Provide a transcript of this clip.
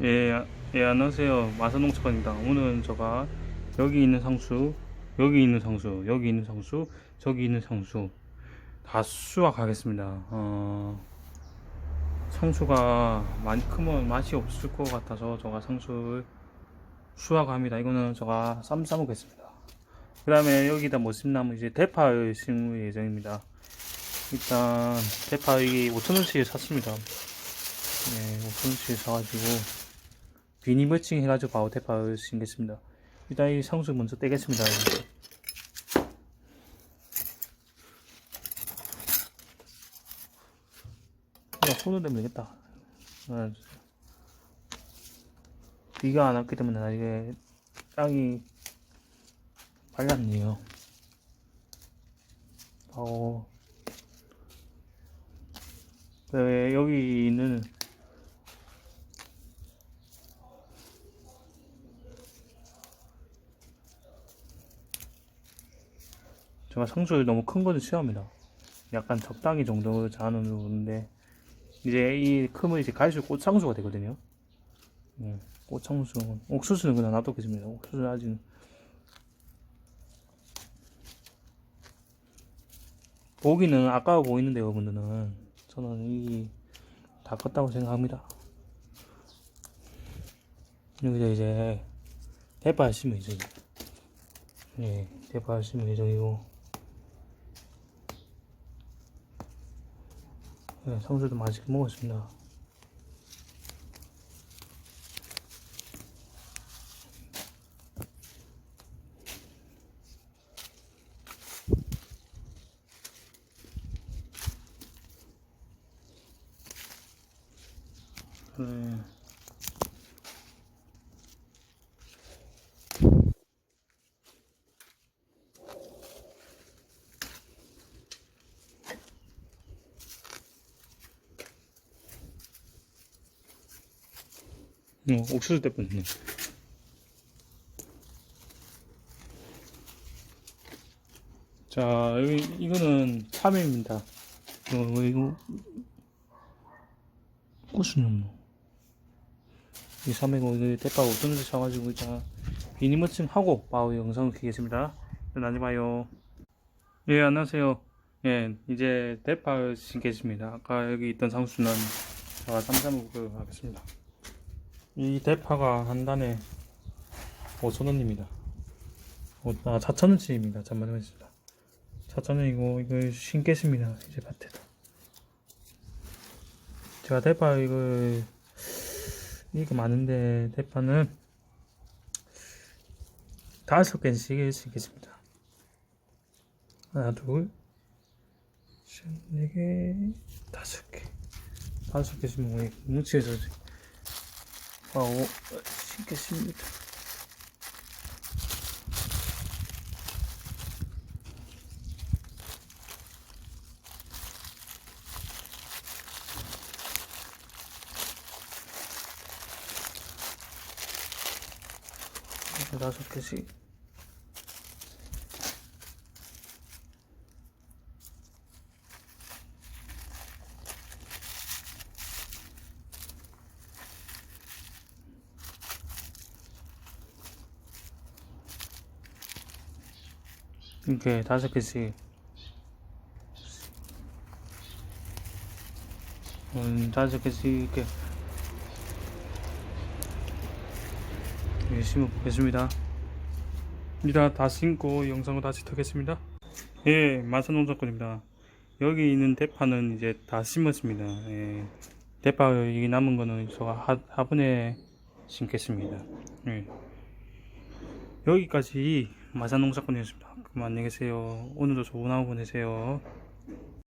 예, 예, 안녕하세요. 마사농축원입니다. 오늘은 제가 여기 있는 상수, 여기 있는 상수, 여기 있는 상수, 저기 있는 상수 다 수확하겠습니다. 어, 상수가 많이 크면 맛이 없을 것 같아서 제가 상수를 수확합니다. 이거는 제가 쌈 싸먹겠습니다. 그 다음에 여기다 못 심나무 이제 대파를 심을 예정입니다. 일단 대파 이게 5천원씩 샀습니다. 네, 5천원씩 사가지고 비니 멀칭 해가지고 바로 대파를 심겠습니다. 일단 이 상수 먼저 떼겠습니다. 그냥 손으로 되면 되겠다. 아, 비가 안 왔기 때문에 나중에 땅이 빨랐네요. 어, 네, 여기 있는 제가 상수를 너무 큰 거는 싫어합니다. 약간 적당히 정도 자는 정도인데 이제 이 크면 이제 갈수록 꽃상수가 되거든요. 네, 꽃상수, 옥수수는 그냥 놔두겠습니다. 옥수수는 아직 보기는 아까워 보이는데 여러분들은 저는 이 다 컸다고 생각합니다. 여기다 이제 대파 심을 예정이에요. 예, 대파 심을 예정이고 네, 성수도 맛있게 먹었습니다. 네. 어, 옥수수 때문에. 자, 여기, 이거는 참외입니다. 어, 이거, 꽃은 없노. 이 참외고, 이거 대파 5천원씩 사가지고, 자, 비니머침 하고, 바로 영상을 키겠습니다. 나중에 봐요. 예, 안녕하세요. 예, 이제 대파 심겠습니다. 아까 여기 있던 상수는 제가 쌈싸먹을 하겠습니다. 이 대파가 한 단에 5천원입니다. 아, 4천원치입니다. 잠만 하겠습니다. 4천원이고, 이거 신겠습니다. 이제 밭에다. 제가 대파 이거, 이거 많은데, 대파는 다섯 개씩 신겠습니다. 하나, 둘, 셋, 네 개, 다섯 개. 다섯 개 심으면 뭉치에서 아, 오, 신겠습니다. 다섯 개씩. 이렇게 다섯 개씩. 음, 다섯 개씩 이렇게 열심히 보겠습니다. 일단 다 심고 영상을 다시 터겠습니다. 예, 마산농장권입니다. 여기 있는 대파는 이제 다 심었습니다. 예, 대파 여기 남은 거는 제가 하, 화분에 심겠습니다. 예. 여기까지 마산농사권이었습니다. 그럼 안녕히 계세요. 오늘도 좋은 하루 보내세요.